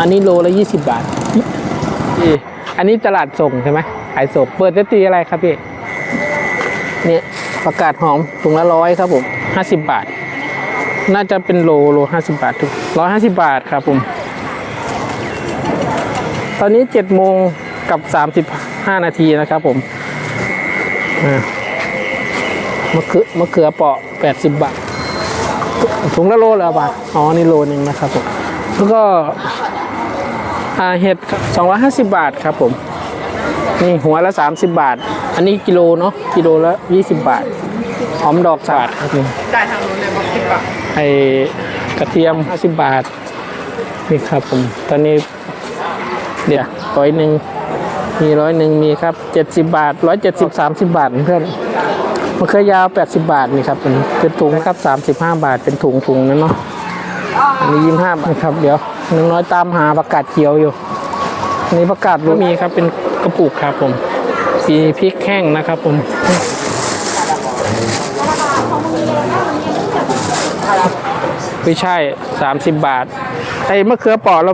อันนี้โลละยี่สิบบาทพี่อันนี้ตลาดส่งใช่ไหมขายส่งเปิดได้ตีอะไรครับพี่ เนี่ยประกาศหอมถุงละร้อยครับผมห้าสิบบาท น่าจะเป็นโลโลห้าสิบาททุกร้อยห้าสิบาทครับผม ตอนนี้เจ็ดโมงกับสามสิบห้านาทีนะครับผมมะเขือมะเขือเปาะแปดสิบบาทถุงละโลละบาท อ๋อ นี่โลหนึ่งนะครับผม แล้วก็ เห็ดสองร้อยห้าสิบบาทครับผมนี่หัวละสามสิบบาท อันนี้กิโลเนาะกิโลละยี่สิบบาทหอมดอกสาดครับนี่ได้ทางนู้นเลยบอกคิดว่าไอ้กระเทียมห้าสิบบาทนี่ครับผมตอนนี้เดี๋ยวร้อยหนึ่งมีร้อยหนึ่งมีครับเจ็ดสิบบาทร้อยเจ็ดสิบสามสิบบาทเพื่อนมะเขือยาวแปดสิบบาทนี่ครับเป็นเป็นถุงนะครับสามสิบห้าบาทเป็นถุงถุงนั่นเนาะอันนี้ยี่ห้าบาทครับเดี๋ยว น้องน้อยตามหาประกาศเขียวอยู่อันนี้ประกาศก็มีครับเป็นกระปุกครับผมมีพริกแห้งนะครับผมไม่ใช่30บาทไอ้มะเขือเปราะเรา